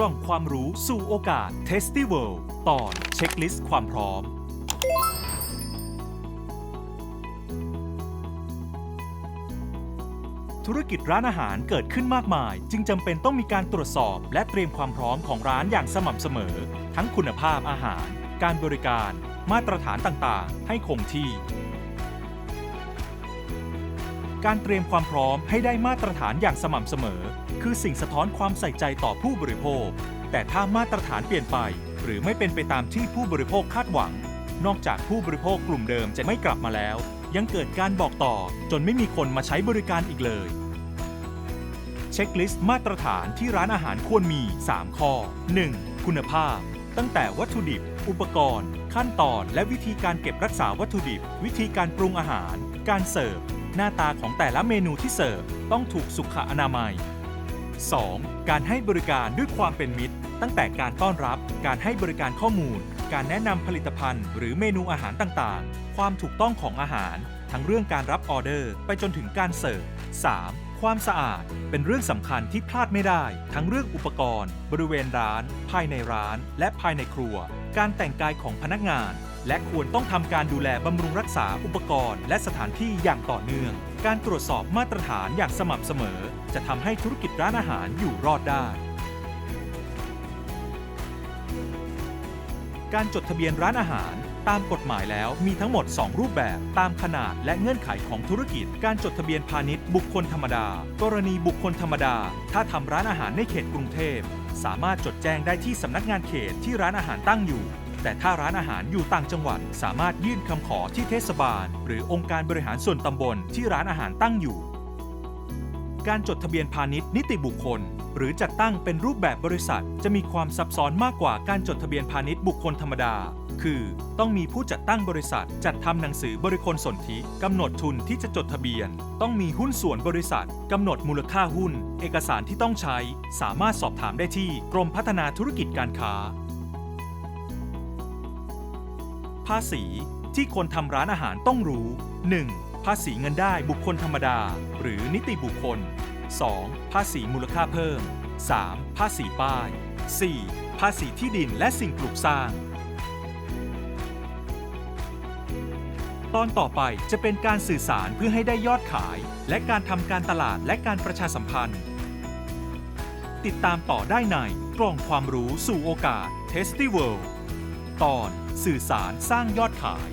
ล่องความรู้สู่โอกาส t e s t y World ตอนเช็คลิสต์ความพร้อม ธุรกิจร้านอาหารเกิดขึ้นมากมาย จึงจำเป็นต้องมีการตรวจสอบ และเตรียมความพร้อมของร้านอย่างสม่ำเสมอ ทั้งคุณภาพอาหาร การบริการ มาตรฐานต่างๆ ให้คงที่ การเตรียมความพร้อมให้ได้มาตรฐานอย่างสม่ำเสมอ คือสิ่งสะท้อนความใส่ใจต่อผู้บริโภค แต่ถ้ามาตรฐานเปลี่ยนไป หรือไม่เป็นไปตามที่ผู้บริโภคคาดหวัง นอกจากผู้บริโภคกลุ่มเดิมจะไม่กลับมาแล้ว ยังเกิดการบอกต่อจนไม่มีคนมาใช้บริการอีกเลย เช็คลิสต์มาตรฐานที่ร้านอาหารควรมี 3 ข้อ 1. คุณภาพ ตั้งแต่วัตถุดิบ อุปกรณ์ ขั้นตอน และวิธีการเก็บรักษาวัตถุดิบ วิธีการปรุงอาหาร การเสิร์ฟ หน้าตาของแต่ละเมนูที่เสิร์ฟต้องถูกสุขอนามัย 2. การให้บริการด้วยความเป็นมิตร ตั้งแต่การต้อนรับ การให้บริการข้อมูล การแนะนำผลิตภัณฑ์ หรือเมนูอาหารต่างๆ ความถูกต้องของอาหาร ทั้งเรื่องการรับออเดอร์ไปจนถึงการเสิร์ฟ 3. ความสะอาดเป็นเรื่องสำคัญที่พลาดไม่ได้ ทั้งเรื่องอุปกรณ์ บริเวณร้าน ภายในร้าน และภายในครัว การแต่งกายของพนักงาน และควรต้องทำการดูแลบำรุงรักษาอุปกรณ์ และสถานที่อย่างต่อเนื่อง การตรวจสอบมาตรฐานอย่างสม่ำเสมอ จะทำให้ธุรกิจร้านอาหารอยู่รอดได้ การจดทะเบียนร้านอาหารตามกฎหมายแล้วมีทั้งหมด 2 รูปแบบ ตามขนาดและเงื่อนไขของธุรกิจ การจดทะเบียนพาณิชย์บุคคลธรรมดา กรณีบุคคลธรรมดา ถ้าทำร้านอาหารในเขตกรุงเทพ สามารถจดแจ้งได้ที่สำนักงานเขตที่ร้านอาหารตั้งอยู่ แต่ถ้าร้านอาหารอยู่ต่างจังหวัด สามารถยื่นคำขอที่เทศบาล หรือองค์การบริหารส่วนตำบลที่ร้านอาหารตั้งอยู่ การจดทะเบียนพาณิชย์นิติบุคคล หรือจัดตั้งเป็นรูปแบบบริษัท จะมีความซับซ้อนมากกว่าการจดทะเบียนพาณิชย์บุคคลธรรมดา คือต้องมีผู้จัดตั้งบริษัท จัดทำหนังสือบริคลสนธิกำหนดทุนที่จะจดทะเบียน ต้องมีหุ้นส่วนบริษัทกำหนดมูลค่าหุ้น เอกสารที่ต้องใช้ สามารถสอบถามได้ที่กรมพัฒนาธุรกิจการค้า ภาษีที่คนทำร้านอาหารต้องรู้ 1. ภาษีเงินได้บุคคลธรรมดา หรือนิติบุคคล 2. ภาษีมูลค่าเพิ่ม 3. ภาษีป้าย 4. ภาษีที่ดินและสิ่งปลูกสร้าง ตอนต่อไปจะเป็นการสื่อสารเพื่อให้ได้ยอดขาย และการทำการตลาดและการประชาสัมพันธ์ ติดตามต่อได้ในกล่องความรู้สู่โอกาส Testy World ตอน สื่อสารสร้างยอดขาย